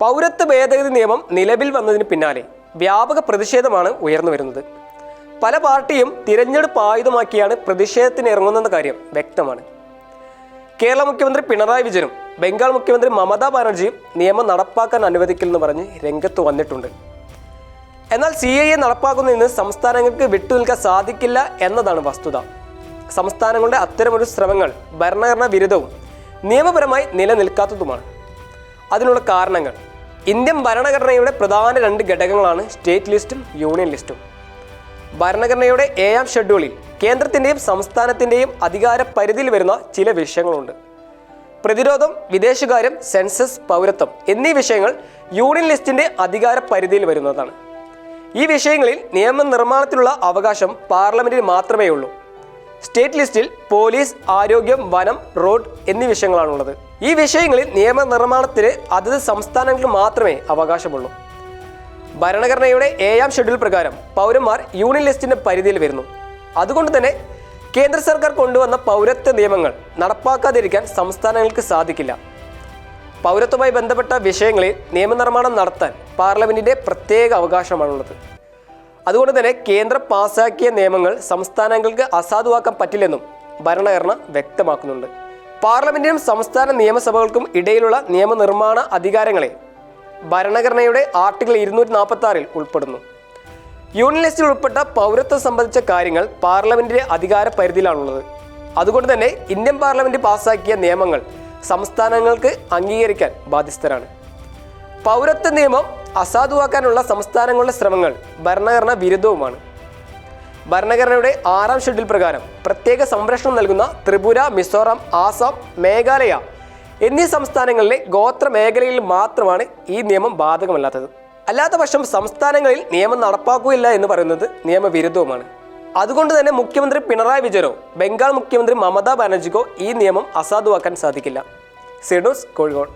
പൗരത്വ ഭേദഗതി നിയമം നിലവിൽ വന്നതിന് പിന്നാലെ വ്യാപക പ്രതിഷേധമാണ് ഉയർന്നു വരുന്നത്. പല പാർട്ടിയും തിരഞ്ഞെടുപ്പ് ആയുധമാക്കിയാണ് പ്രതിഷേധത്തിന് ഇറങ്ങുന്നെന്ന കാര്യം വ്യക്തമാണ്. കേരള മുഖ്യമന്ത്രി പിണറായി വിജയനും ബംഗാൾ മുഖ്യമന്ത്രി മമതാ ബാനർജിയും നിയമം നടപ്പാക്കാൻ അനുവദിക്കില്ലെന്ന് പറഞ്ഞ് രംഗത്ത് വന്നിട്ടുണ്ട്. എന്നാൽ സി ഐ എ നടപ്പാക്കുന്നതിന് സംസ്ഥാനങ്ങൾക്ക് വിട്ടുനിൽക്കാൻ സാധിക്കില്ല എന്നതാണ് വസ്തുത. സംസ്ഥാനങ്ങളുടെ അത്തരമൊരു ശ്രമങ്ങൾ ഭരണഘടനാ വിരുദ്ധവും നിയമപരമായി നിലനിൽക്കാത്തതുമാണ്. അതിനുള്ള കാരണങ്ങൾ ഇന്ത്യൻ ഭരണഘടനയുടെ പ്രധാന രണ്ട് ഘടകങ്ങളാണ് സ്റ്റേറ്റ് ലിസ്റ്റും യൂണിയൻ ലിസ്റ്റും. ഭരണഘടനയുടെ ഏഴാം ഷെഡ്യൂളിൽ കേന്ദ്രത്തിന്റെയും സംസ്ഥാനത്തിന്റെയും അധികാര പരിധിയിൽ വരുന്ന ചില വിഷയങ്ങളുണ്ട്. പ്രതിരോധം വിദേശകാര്യം സെൻസസ് പൗരത്വം എന്നീ വിഷയങ്ങൾ യൂണിയൻ ലിസ്റ്റിന്റെ അധികാര പരിധിയിൽ വരുന്നതാണ്. ഈ വിഷയങ്ങളിൽ നിയമനിർമ്മാണത്തിലുള്ള അവകാശം പാർലമെന്റിന് മാത്രമേ ഉള്ളൂ സ്റ്റേറ്റ് ലിസ്റ്റിൽ പോലീസ് ആരോഗ്യം വനം റോഡ് എന്നീ വിഷയങ്ങളാണുള്ളത്. ഈ വിഷയങ്ങളിൽ നിയമനിർമ്മാണത്തിന് അതത് സംസ്ഥാനങ്ങൾക്ക് മാത്രമേ അവകാശമുള്ളൂ. ഭരണഘടനയുടെ ഏഴാം ഷെഡ്യൂൾ പ്രകാരം പൗരന്മാർ യൂണിയൻ ലിസ്റ്റിന്റെ പരിധിയിൽ വരുന്നു. അതുകൊണ്ട് തന്നെ കേന്ദ്ര സർക്കാർ കൊണ്ടുവന്ന പൗരത്വ നിയമങ്ങൾ നടപ്പാക്കാതിരിക്കാൻ സംസ്ഥാനങ്ങൾക്ക് സാധിക്കില്ല. പൗരത്വമായി ബന്ധപ്പെട്ട വിഷയങ്ങളിൽ നിയമനിർമ്മാണം നടത്താൻ പാർലമെന്റിന്റെ പ്രത്യേക അവകാശമാണുള്ളത്. അതുകൊണ്ട് തന്നെ കേന്ദ്രം പാസാക്കിയ നിയമങ്ങൾ സംസ്ഥാനങ്ങൾക്ക് അസാധുവാക്കാൻ പറ്റില്ലെന്നും ഭരണഘടന വ്യക്തമാക്കുന്നുണ്ട്. പാർലമെന്റിനും സംസ്ഥാന നിയമസഭകൾക്കും ഇടയിലുള്ള നിയമനിർമ്മാണ അധികാരങ്ങളെ ഭരണഘടനയുടെ ആർട്ടിക്കിൾ ഇരുന്നൂറ്റി നാൽപ്പത്തി ആറിൽ ഉൾപ്പെടുന്നു. യൂണിയൻ ലിസ്റ്റിൽ ഉൾപ്പെട്ട പൗരത്വം സംബന്ധിച്ച കാര്യങ്ങൾ പാർലമെന്റിന്റെ അധികാര പരിധിയിലാണുള്ളത്. അതുകൊണ്ട് തന്നെ ഇന്ത്യൻ പാർലമെന്റ് പാസാക്കിയ നിയമങ്ങൾ സംസ്ഥാനങ്ങൾക്ക് അംഗീകരിക്കാൻ ബാധ്യസ്ഥരാണ്. പൗരത്വ നിയമം അസാധുവാക്കാനുള്ള സംസ്ഥാനങ്ങളുടെ ശ്രമങ്ങൾ ഭരണഘടന വിരുദ്ധവുമാണ്. ഭരണഘടനയുടെ ആറാം ഷെഡ്യൂൾ പ്രകാരം പ്രത്യേക സംരക്ഷണം നൽകുന്ന ത്രിപുര മിസോറാം ആസാം മേഘാലയ എന്നീ സംസ്ഥാനങ്ങളിലെ ഗോത്ര മേഖലയിൽ മാത്രമാണ് ഈ നിയമം ബാധകമല്ലാത്തത്. അല്ലാത്ത പക്ഷം സംസ്ഥാനങ്ങളിൽ നിയമം നടപ്പാക്കുകയില്ല എന്ന് പറയുന്നത് നിയമവിരുദ്ധവുമാണ്. അതുകൊണ്ട് തന്നെ മുഖ്യമന്ത്രി പിണറായി വിജയനോ ബംഗാൾ മുഖ്യമന്ത്രി മമതാ ബാനർജിക്കോ ഈ നിയമം അസാധുവാക്കാൻ സാധിക്കില്ല. സിഡോസ് കോഴിക്കോട്.